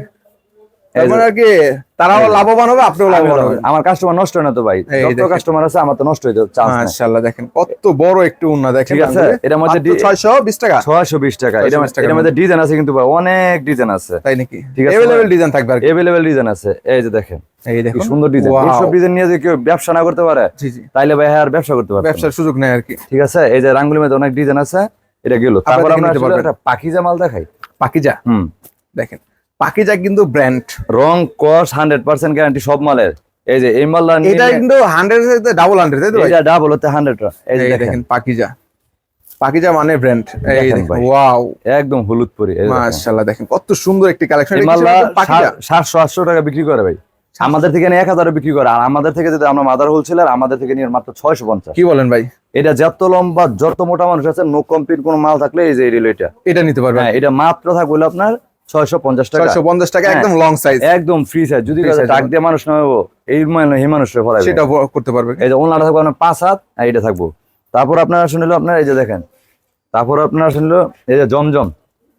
এই আর কি তারাও লাভবান হবে আপনিও লাভবান হবে। আমার কাস্টমার নষ্ট হয় না তো ভাই। যত কাস্টমার আছে আমার তো নষ্ট চান্স মাশাআল্লাহ দেখেন কত বড় একটু উন্না দেখেন ঠিক আছে? এটার মধ্যে টাকা। ছয়শো বিশ টাকা। এটা এটার মধ্যে ডিজাইন আছে কিন্তু ভাই অনেক ডিজাইন আছে। তাই নাকি? ঠিক আছে, এভেলেবেল ডিজাইন থাকবে আর কি। ডিজাইন আছে। এই যে দেখেন এই সুন্দর ডিজাইন এইসব ডিজাইন নিয়ে যদি কেউ ব্যবসা না করতে পারে তাইলে ভাই হ্যাঁ আর ব্যবসা করতে পারে ব্যবসার সুযোগ নেই আর কি। ঠিক আছে? এই যে রাঙ্গুলির মধ্যে অনেক ডিজাইন আছে এটা গেল। তারপর আমরা। একটা পাখিজা মাল দেখাই। পাকিজা হুম। দেখেন। পাকিজা কিন্তু ব্র্যান্ড রং কস হান্ড্রেড পার্সেন্ট গ্যারান্টি সব মালের। এই যে এই মালটা এটা কিন্তু হান্ড্রেড ডাবল হান্ড্রেড তাই তো এটা ডাবল হতে হান্ড্রেড এই যে দেখেন। পাকিজা। পাকিজা মানে ব্র্যান্ড এই ওয়াও একদম হলুদ পরি। মাশাআল্লাহ দেখেন কত সুন্দর একটি কালেকশন এই পাকিজা? সাতশো আটশো টাকা বিক্রি করে ভাই। আমাদের থেকে এক হাজারে বিক্রি করে। আর আমাদের থেকে যদি আমরা মাদার হোলসেলার আমাদের থেকে নিয়ে মাত্র ছয়শো পঞ্চাশ। কি বলেন ভাই? এটা যত লম্বা যত মোটা মানুষ আছে নো কমপ্লিট কোনো মাল থাকলে এই যে এই রিলো এটা এটা নিতে পারবে হ্যাঁ এটা মাত্র থাকবে আপনার ছয়শো পঞ্চাশ টাকা। ছয়শো পঞ্চাশ টাকা হ্যাঁ। একদম লং সাইজ একদম ফ্রি সাইজ যদি ডাক দিয়ে মানুষ এই মানে এই মানুষের ফলাই সেটা করতে পারবে। এই যে ওনারা থাকবে আপনার পাঁচ হাত আর এটা থাকব। তারপর আপনার শুনলো আপনার এই যে দেখেন। তারপর আপনার শুনলো এই যে জমজম।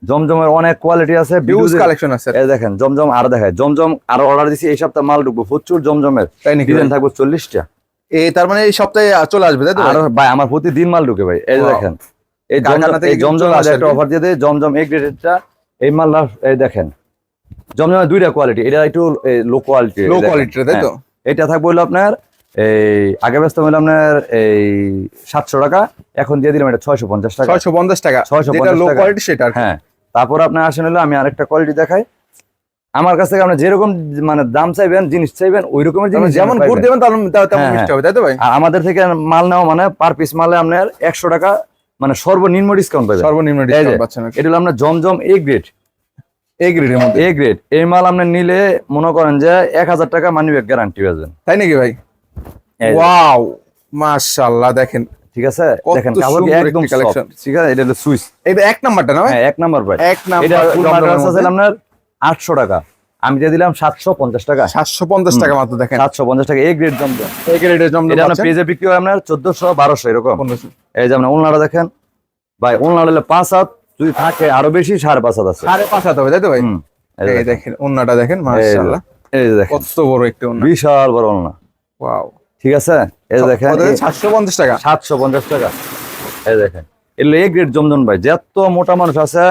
জমজমের অনেক কোয়ালিটি আছে বিদ্যুতের- কালেকশন আছে। এই দেখেন জমজম আরও দেখায়। জমজম আরও অর্ডার দিছি এই সপ্তাহে মাল ঢুকবো। প্রচুর জমজমের। তাই নাকি থাকব চল্লিশটা। এই তার মানে এই সপ্তাহে চলে আসবে তাই তো ভাই? আমার প্রতিদিন মাল ঢুকে ভাই। এই দেখেন। এই জমজম একটা অফার দিয়ে দেয় জমজম এক গ্রেডেরটা এই মালটা এই দেখেন। জমজমের দুইটা কোয়ালিটি এটা একটু লো কোয়ালিটি লো কোয়ালিটির তাই তো? এটা থাকবে হলো আপনার এই আগে ব্যস্ত হলো আপনার এই সাতশো টাকা এখন দিয়ে দিলাম এটা ছয়শো পঞ্চাশ টাকা। ছয়শো পঞ্চাশ টাকা 650 যেটা লো কোয়ালিটি সেটা হ্যাঁ। তারপর আপনার আসেন হলো আমি আরেকটা কোয়ালিটি দেখাই। আমার কাছ থেকে আপনি যেরকম মানে দাম চাইবেন জিনিস চাইবেন ওই রকমের জিনিস যেমন গুড় দেবেন তেমন হ্যাঁ, মিষ্টি হবে তাই তো ভাই? আমাদের থেকে মাল নেওয়া মানে পার পিস মালে আপনার একশো টাকা মানে সর্বনিম্ন ডিসকাউন্ট পাবেন সর্বনিম্ন ডিসকাউন্ট পাচ্ছেন এটা হলো আপনার জমজম এ গ্রেড এই গ্রেডের মধ্যে। এ গ্রেড এই মাল আপনি নিলে মনে করেন যে এক হাজার টাকা মানি ব্যাগ গ্যারান্টি পাবেন। তাই নাকি ভাই? ওয়াও মাশাআল্লাহ দেখেন। ঠিক আছে? দেখেন কাপড় একদম soft, ঠিক আছে? এটা হলো সুইস এটা এক নাম্বারটা না ভাই? হ্যাঁ এক নাম্বার ভাই। এক নাম্বার এটা আপনার আটশো টাকা। আমি দিয়ে দিলাম সাতশো পঞ্চাশ টাকা। সাতশো পঞ্চাশ টাকা মাত্র দেখেন। সাতশো পঞ্চাশ টাকা এই গ্রেড জমজম। এই গ্রেডের জমজম এটা আপনার পেজে বিক্রি হয় আপনার চোদ্দশো বারোশো এরকম। এই যে আপনার ওনারা দেখেন ভাই ওনারা হলে পাঁচ হাত যদি থাকে আরও বেশি সাড়ে পাঁচ হাত আছে। সাড়ে পাঁচ হাত হবে তাই তো ভাই? এই দেখেন, দেখেন দেখেন এই যে, মাশাআল্লাহ। এই দেখেন। কত বড় একটি ওন্না বিশাল বড় ওনা ওয়াও। ঠিক আছে? এই দেখেন সাতশো পঞ্চাশ টাকা। সাতশো পঞ্চাশ টাকা। এই দেখেন এগুলো এ গ্রেড জমজন ভাই যত মোটা মানুষ আছে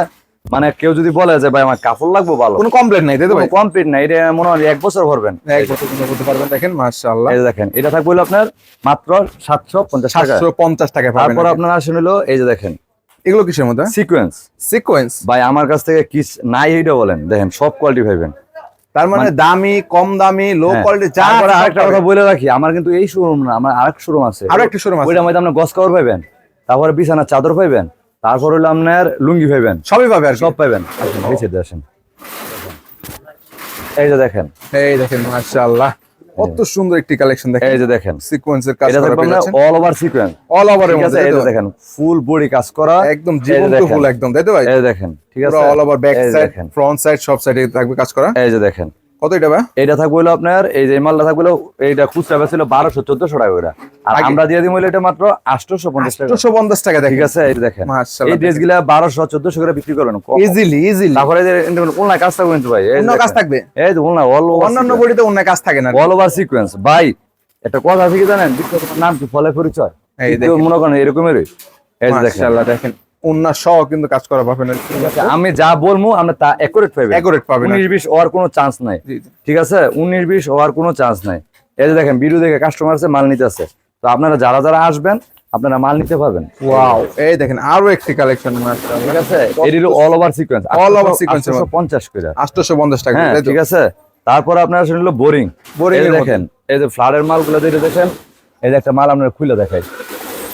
মানে কেউ যদি বলে যে ভাই আমার কাপড় লাগবে ভালো। কোনো কমপ্লেন নাই তাই তো ভাই? কমপ্লিট না এটা মনে হয় এক বছর ভরবেন। এক বছর পর্যন্ত করতে পারবেন দেখেন মাশাআল্লাহ। এই যে দেখেন এটা থাকবে হলো আপনার মাত্র সাতশো পঞ্চাশ টাকা। সাতশো পঞ্চাশ টাকা পাবেন তারপর আপনার আসেন হলো এই যে দেখেন। এগুলো কিসের মধ্যে? সিকোয়েন্স সিকোয়েন্স ভাই আমার কাছ থেকে কি নাই এইটা বলেন দেখেন সব কোয়ালিটি পাইবেন। তার মানে দামি কম দামি লো হ্যাঁ। কোয়ালিটি যা তারপরে আছে আরেকটা কথা বলে রাখি আমার কিন্তু এই শোরুম না আমার আরেক শোরুম আছে। আরেকটা শোরুম আছে। ওইটার মধ্যে আপনি গস কাপড় পাইবেন তারপরে বিছানার চাদর পাইবেন তারপর হলো আপনার লুঙ্গি পাইবেন। সবই পাবে আর সব পাইবেন। আসেন নিচে দিয়ে এই যে দেখেন। এই দেখেন মাশাআল্লাহ। কত সুন্দর একটি কালেকশন দেখেন। এই যে দেখেন। সিকোয়েন্সের কাজ করা থাকবে পেয়ে যাচ্ছেন। All over sequence all over এর মধ্যে এই যে দেখেন ফুল বডি কাজ করা। একদম জীবন্ত ফুল একদম তাই তো ভাই? এই দেখেন ঠিক আছে। অল ওভার ব্যাক সাইড দেখেন। ফ্রন্ট সাইড সব সাইডে থাকবে কাজ করা। এই যে দেখেন। কত এটা ভাই? এইটা থাকবে হলো আপনার এই যে এই মালটা থাকবে এইটা খুচরা বারোশো চোদ্দশো টাকা করে। আর আমরা দিয়ে দিব এটা মাত্র আটশোশো পঞ্চাশ টাকা। 850 টাকা ঠিক আছে এই দেখেন। এই ড্রেসগুলা বারোশো চোদ্দশো করে বিক্রি করবেন। ক- ইজিলি ইজিলি তারপরে যে কাজ থাকবে কিন্তু ভাই। অন্য কাজ থাকবে? এই যে উনলাই অল অন্যান্য বডিতে অন্য কাজ থাকে না। অল ওভার সিকোয়েন্স ভাই একটা কথা আছে কি জানেন? নাম কি? ফলে পরিচয়? মনে করেন এরকমেরই। এই দেখেন। দেখেন। সহ কিন্তু কাজ করা পাবেন। আমি যা বলব আমরা তা পাবেন। হওয়ার কোনো চান্স নাই। ঠিক আছে? হওয়ার কোনো চান্স নাই। এই যে দেখেন ভিডিও দেখে কাস্টমার আছে মাল নিতে আছে। তো আপনারা যারা যারা আসবেন আপনারা মাল নিতে পারবেন। ওয়াও এই দেখেন আরও একটি কালেকশন ঠিক আছে? এটি হলো all over sequence over sequence এর পঞ্চাশ করে। 850 টাকা হ্যাঁ ঠিক আছে? তারপর আপনারা শুনলো বোরিং যে এর মধ্যে। দেখেন এই যে ফ্লাডের মালগুলো যেটা দেখেন এই যে একটা মাল আপনার খুলে দেখাই।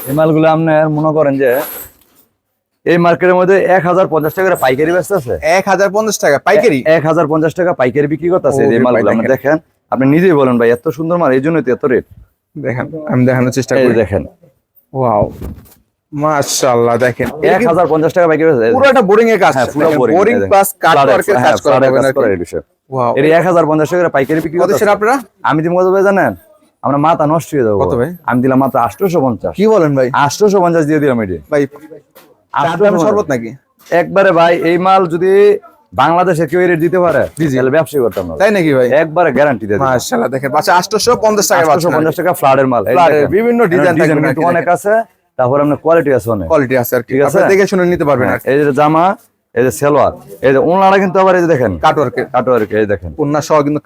এই মালগুলো আপনার মনে করেন যে এই মার্কেটের মধ্যে এক হাজার পঞ্চাশ টাকা করে পাইকারি ব্যস্ত আছে। 1050 টাকা পাইকারি? এক হাজার পঞ্চাশ টাকা পাইকারি বিক্রি করতেছে ওরে এই মালগুলো। দেখেন। আপনি নিজেই বলেন ভাই এত সুন্দর মাল এই জন্যই তো এত রেট। দেখেন আমি দেখানোর চেষ্টা করি। দেখেন। ওয়াও। মাশাআল্লাহ দেখেন। এক হাজার পঞ্চাশ টাকা আছে। বোরিং এর কাজ। হ্যাঁ পুরো বোরিং প্লাস কাট ওয়ার্কের হ্যাঁ, কাজ করা এর বিষয়ে। ওয়াও এর এক হাজার পঞ্চাশ টাকা করে পাইকারি বিক্রি কত করতেছে। সেটা আপনারা? আমি দিব কত ভাই জানেন? আমরা মাথা নষ্ট হয়ে যাব। কত ভাই? আমি দিলাম মাত্র আটশোশো পঞ্চাশ। কি বলেন ভাই? আটশোশো পঞ্চাশ দিয়ে দিলাম এটি। ভাই 850 শরবত নাকি? একবারে ভাই এই মাল যদি বাংলাদেশে কেউ রেট দিতে পারে তাহলে ব্যবসায়ী করতাম না। তাই নাকি ভাই? একবারে গ্যারান্টি দিয়ে মাশাআল্লাহ দেখেন পাঁচশো 850 টাকা আটশোশো পঞ্চাশ টাকা ফ্লাডের মাল এর দেখেন। বিভিন্ন কিন্তু অনেক আছে তারপর কোয়ালিটি আছে অনেক। কোয়ালিটি আছে আর ঠিক আছে? দেখে শুনে নিতে পারবেন আর এই যে জামা এই যে সেলোয়ার এই যে ওনারা কিন্তু আবার এই যে দেখেন এই সহ কিন্তু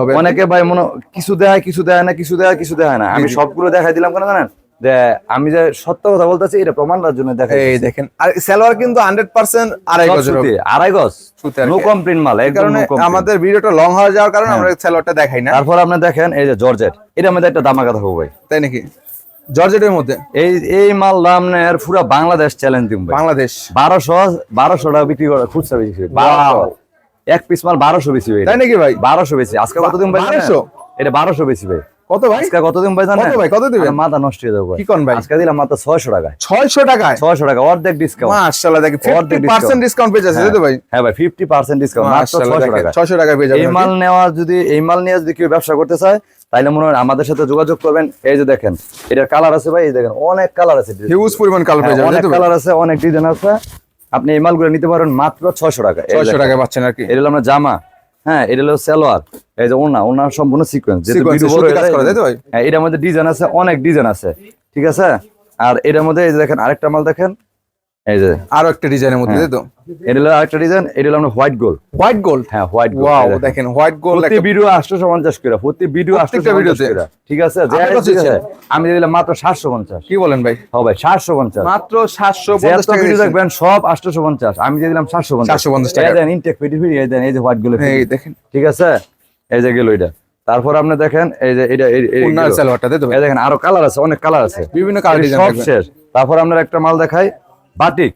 হবে। অনেকে ভাই মনে কিছু দেয় কিছু দেয় না কিছু দেয় কিছু দেয় না। আমি সবগুলো দেখাই দিলাম কেন জানেন? যে আমি যে সত্য কথা বলতেছি এটা প্রমাণের জন্য দেখাই এই দেখেন আর সালোয়ার কিন্তু 100% আড়াই হবে সুতি, আড়াই গজ। নো কি। কমপ্লেন মাল এই একদম কারণে আমাদের ভিডিওটা লং হয়ে যাওয়ার কারণে আমরা সালোয়ারটা দেখাই না। তারপর আপনি দেখেন এই যে জর্জেট এটার মধ্যে একটা দামাকা থাকব ভাই। তাই নাকি? জর্জেটের মধ্যে? এই এই মাল দাম নেয় পুরো বাংলাদেশ চ্যালেঞ্জ দিম ভাই। বাংলাদেশ। বারোশো বারোশো টাকা বিক্রি করে খুচরা বেশি এক পিস মাল বারোশো বেশি ভাই। তাই নাকি ভাই? বারোশো বেশি। আজকে কতদিন ভাই? জানেন? 1200? এটা বারোশো বেশি ভাই। কত ভাই? আজকে কতদিন ভাই জানেন? কত ভাই, কত দিবেন? মাথা নষ্ট হয়ে যাবে কি কোন ভাই? আজকে দিলাম মাত্র ছয়শো টাকায়। 600 টাকায়? ছয়শো টাকা অর্ধেক ডিসকাউন্ট মাশাআল্লাহ অর্ধেক 50% ডিসকাউন্ট পেয়ে যাচ্ছে তাই ভাই? হ্যাঁ। ভাই ফিফটি পার্সেন্ট ডিসকাউন্ট মাত্র মাশাআল্লাহ ছয়শো দেখেন টাকা 600 টাকায় পেয়ে এই যাবেন মাল নেওয়া যদি এই মাল নিয়ে যদি কেউ ব্যবসা করতে চায় তাহলে মনে হয় আমাদের সাথে যোগাযোগ করবেন। এই যে দেখেন এটার কালার আছে ভাই এই দেখেন অনেক কালার আছে হিউজ পরিমাণ কালো পেয়ে হ্যাঁ, যাবেন অনেক ভাই? কালার আছে অনেক ডিজাইন আছে। আপনি এই মালগুলো নিতে পারেন মাত্র ছয়শো টাকা এই 600 দেখেন। টাকায় পাচ্ছেন আর কি? এটা হলো আমরা জামা। হ্যাঁ এটা হলো সালোয়ার। এই যে ওনা ওনার সম্পূর্ণ সিকোয়েন্স ভাই? হ্যাঁ এটার মধ্যে ডিজাইন আছে অনেক ডিজাইন আছে ঠিক আছে? আর এটার মধ্যে এই যে দেখেন আরেকটা মাল দেখেন। এই যে আরও একটা ডিজাইনের মধ্যে তো? এটা হলো আরেকটা ডিজাইন এটা হলো আমরা হোয়াইট গোল্ড হোয়াইট গোল্ড হ্যাঁ হোয়াইট ওয়াও দেখেন। হোয়াইট গোল্ড প্রতি ভিডিও করে প্রতি ভিডিও ঠিক আছে? আমি দিলাম মাত্র সাতশো পঞ্চাশ। কি বলেন ভাই? পঞ্চাশ। মাত্র 750 টাকা ভিডিও দেখবেন সব আটশোশো পঞ্চাশ। আমি দিয়ে দিলাম 750 টাকা। দেন ইনটেক পেটি ফিরি এই দেন এই যে হোয়াইটগুলো এই দেখেন। ঠিক আছে? এই যে গেল এটা। তারপর আপনি দেখেন এই যে এটা এই- গেলো। সালোয়ারটা ভাই? এই দেখেন আরও কালার আছে অনেক কালার আছে। বিভিন্ন কালার ডিজাইন সব শেষ। তারপর আপনার একটা মাল দেখাই বাটিক।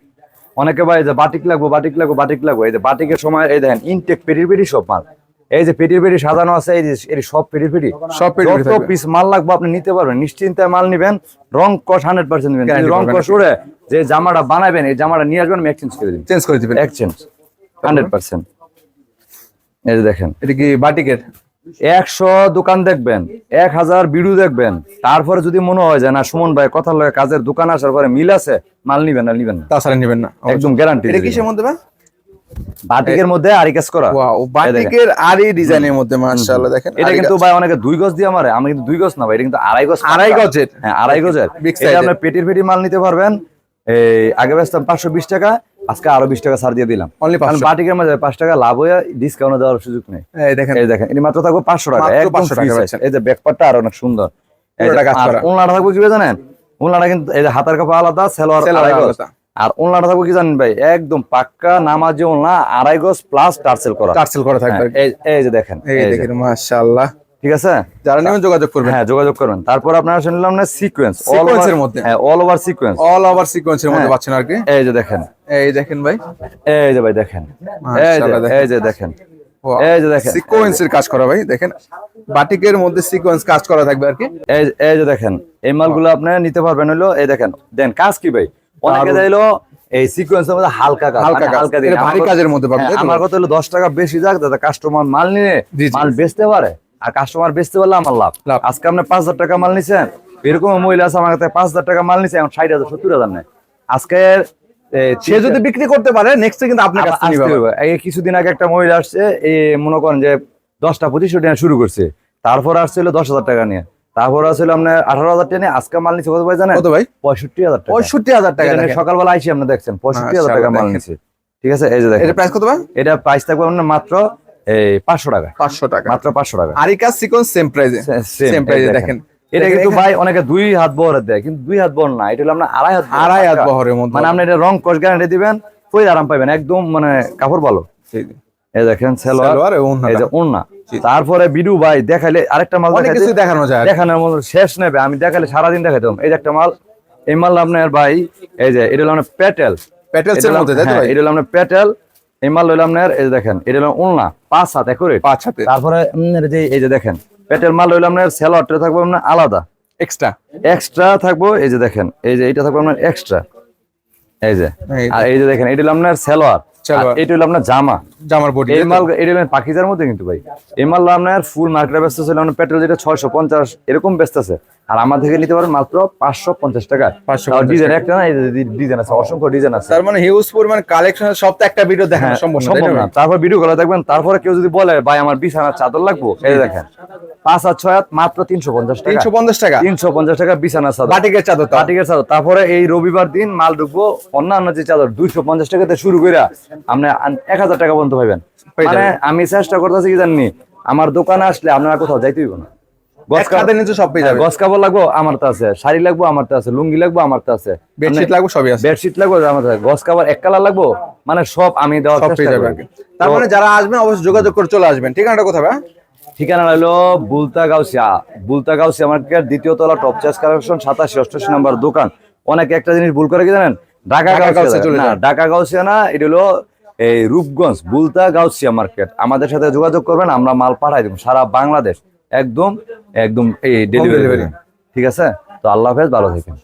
অনেকে ভাই যে বাটিক লাগবো বাটিক লাগবো বাটিক লাগবো। এই যে বাটিকের সময় এই দেখেন ইনটেক পেটির পেটি সব মাল। এই যে পেটির পেটি সাজানো আছে এই যে এর সব পেটির পেটি। সব যত পিস মাল লাগবে আপনি নিতে পারবেন নিশ্চিন্তায় মাল নিবেন রং কস হান্ড্রেড পার্সেন্ট নিবেন। রং কস উড়ে যে জামাটা বানাবেন এই জামাটা নিয়ে আসবেন আমি এক্সচেঞ্জ করে দিন চেঞ্জ করে দিবেন। এক্সচেঞ্জ হান্ড্রেড পার্সেন্ট এই যে দেখেন এটা কি বাটিকের একশো দোকান দেখবেন এক হাজার বিড়ু দেখবেন। তারপরে যদি মনে হয় যে না সুমন ভাই কথা লয় কাজের দোকান আসার পরে মিল আছে মাল নিবেন না নিবেন না। তাছাড়া নেবেন না একদম গ্যারান্টি এটা কিসের মধ্যে ভাই? বাটিকের মধ্যে আরি কাজ করা। ওয়াও বাটিকের আরি ডিজাইনের মধ্যে মাশাআল্লাহ দেখেন এটা কিন্তু ভাই অনেকে দুই গজ দিয়ে আমারে আমি কিন্তু দুই গজ না ভাই এটা কিন্তু আড়াই গজ আড়াই গজের? হ্যাঁ আড়াই গজের। এটা আপনার পেটির পেটি মাল নিতে পারবেন এই আগে বেচতাম পাঁচশো বিশ টাকা আজকে আরও বিশ টাকা ছাড় দিয়ে দিলাম। Only কারণ 500 বাটিকের মধ্যে পাঁচ টাকা লাভ হয়ে ডিসকাউন্ট দেওয়ার সুযোগ নেই। দেখেন। এই দেখেন এটি মাত্র থাকবে পাঁচশো টাকা একদম 500 টাকা free size। পাচ্ছেন। এই যে ব্যাকপারটা আর অনেক সুন্দর। ওনাটা থাকবে কি জানেন? ওনাটা কিন্তু এই যে হাতার কাপড় আলাদা সেলোয়ার। আর ওনলাটা থাকব কি জানেন ভাই? একদম পাক্কা নামাজি ওনলা আড়াই গজ প্লাস টার্সেল করা। টার্সেল করা থাকবে। হ্যাঁ, এই যে দেখেন এই দেখেন মাশাআল্লাহ। ঠিক আছে? যারা নেবেন যোগাযোগ করবেন। হ্যাঁ যোগাযোগ করবেন তারপর আপনারা শুনলাম না সিকোয়েন্স এর মধ্যে? হ্যাঁ all over sequence all over সিকোয়েন্সের মধ্যে হ্যাঁ। পাচ্ছেন আর কি? এই যে দেখেন। এই দেখেন ভাই। এই যে ভাই দেখেন। এই যে দেখেন। এই যে দেখেন। এই যে দেখেন। সিকোয়েন্সের কাজ করা ভাই দেখেন। বাটিকের মধ্যে সিকোয়েন্স কাজ করা থাকবে আর কি। এই এই যে দেখেন। এই মালগুলো আপনি নিতে পারবেন হলো এই দেখেন। দেন কাজ কি ভাই? অনেকে চাইলো এই সিকোয়েন্সের মধ্যে হালকা কাজ হালকা মানে কাজ। হালকা ভারী কাজের মধ্যে পাবেন, হ্যাঁ? আমার কথা হলো দশ টাকা বেশি যাক যাতে কাস্টমার মাল নিয়ে। মাল বেচতে পারে। আর কাস্টমার বেচতে পারলে আমার লাভ। আজকে আপনি পাঁচ হাজার টাকা মাল নিছেন এরকম মহিলা আছে আমার কাছে পাঁচ হাজার টাকা মাল নিছে এখন ষাট হাজার সত্তর হাজার নেয়। আজকে সে যদি বিক্রি করতে পারে নেক্সট কিন্তু আপনার কাছে এই কিছুদিন আগে একটা মহিলা আসছে এই মনে করেন যে দশটা পঁচিশশো টাকা শুরু করছে। তারপর আসছিল দশ হাজার টাকা নিয়ে। তারপর আসছিল আপনার আঠারো হাজার টাকা নিয়ে আজকে মাল নিচ্ছে কত ভাই জানেন? কত ভাই? পঁয়ষট্টি হাজার টাকা। পঁয়ষট্টি হাজার টাকা সকালবেলা আইসি আপনি দেখছেন। পঁয়ষট্টি হাজার টাকা মাল নিচ্ছে ঠিক আছে এই যে দেখেন। এটা প্রাইস কত ভাই? এটা প্রাইস থাকবে আপনার মাত্র এই পাঁচশো টাকা। পাঁচশো টাকা। মাত্র পাঁচশো টাকা। আরিকা সিকোয়েন্স সেম প্রাইসে সেম প্রাইসে দেখেন। এটা কিন্তু ভাই অনেকে দুই হাত বহরের দেয় কিন্তু দুই হাত বহর না। এটা হলো আপনার আড়াই হাত আড়াই হাত বহরের মধ্যে। মানে আপনি এটা রং কস গ্যারান্টি দিবেন কই আরাম পাবেন একদম মানে কাপড় ভালো। এই দেখেন সালোয়ার। এই যে ওড়না। তারপরে বিডু ভাই দেখাইলে আরেকটা মাল অনেক কিছু দেখানো যায়। দেখানোর মতো শেষ নেবে। আমি দেখালে সারাদিন দেখাইতাম এই যে একটা মাল। এই মাল আপনার ভাই এই যে এটা হলো প্যাটেল। প্যাটেলস এর মধ্যে তাই তো হ্যাঁ, এটা হলো আপনার প্যাটেল। এই মাল লইলাম না এই দেখেন এটা হলো উলনা পাঁচ হাত একুরেট। পাঁচ হাতে তারপরে যে এই যে দেখেন পেটের মাল লইলাম আপনার সেলোয়ারটা থাকবে আপনার আলাদা। এক্সট্রা এক্সট্রা থাকব এই যে দেখেন এই যে এটা থাকবে আপনার এক্সট্রা এই যে আর এই যে দেখেন এটা হলো আপনার। আর এটা হলো আপনার জামা। জামার বডি এই মাল এটা পাকিজার মধ্যে কিন্তু ভাই। এই মাল আপনার ফুল মার্কেটে ব্যস্ত ছিল আপনার পেট্রোল যেটা ছয়শো পঞ্চাশ এরকম ব্যস্ত আছে। আর আমার থেকে নিতে পারেন মাত্র পাঁচশো পঞ্চাশ টাকা। 550 ডিজাইন একটা না ডিজাইন আছে অসংখ্য ডিজাইন আছে। তার মানে হিউজ পরিমাণ কালেকশন সব তো একটা ভিডিও দেখানো হ্যাঁ, সম্ভব না তারপর ভিডিও কলে দেখবেন তারপরে কেউ যদি বলে ভাই আমার বিছানার চাদর লাগবো? এই দেখেন পাঁচ আর ছয় হাত মাত্র তিনশো পঞ্চাশ টাকা। তিনশো পঞ্চাশ টাকা? তিনশো পঞ্চাশ টাকা বিছানার চাদর। বাটিকের চাদর বাটিকের চাদর। তারপরে এই রবিবার দিন মাল ঢুকবো অন্যান্য যে চাদর দুইশো পঞ্চাশ টাকাতে শুরু করে আমরা এক হাজার টাকা পর্যন্ত পাইবেন। মানে আমি চেষ্টা করতেছি কি জানি আমার দোকানে আসলে আপনারা কোথাও যাইতে হইব না। হ্যাঁ, যাবে। গস কাপড় লাগবো আমার তো আছে। শাড়ি লাগবো আমার আছে। লুঙ্গি লাগবো আমার আছে। বেডশিট লাগবে সবই আছে। বেডশিট লাগবো আমার গস কাপড় এক কালার লাগবো মানে সব আমি দেওয়ার চেষ্টা মানে যারা আসবেন অবশ্যই যোগাযোগ করে চলে আসবেন। ঠিকানাটা কোথায় ঠিকানা হলো বুলতা গাউসিয়া বুলতা গাউসিয়া মার্কেট দ্বিতীয় তলা টপ চার্জ কালেকশন সাতাশি অষ্টাশি নম্বর দোকান। অনেকে একটা জিনিস ভুল করে কি জানেন? ঢাকা গাউসিয়া না। ঢাকা গাউসিয়া না এটা হলো এই রূপগঞ্জ বুলতা গাউসিয়া মার্কেট। আমাদের সাথে যোগাযোগ করবেন আমরা মাল পাঠাই দেবো। সারা বাংলাদেশ একদম একদম এই ডেলিভারি ঠিক আছে? তো আল্লাহ হাফেজ ভালো থাকেন।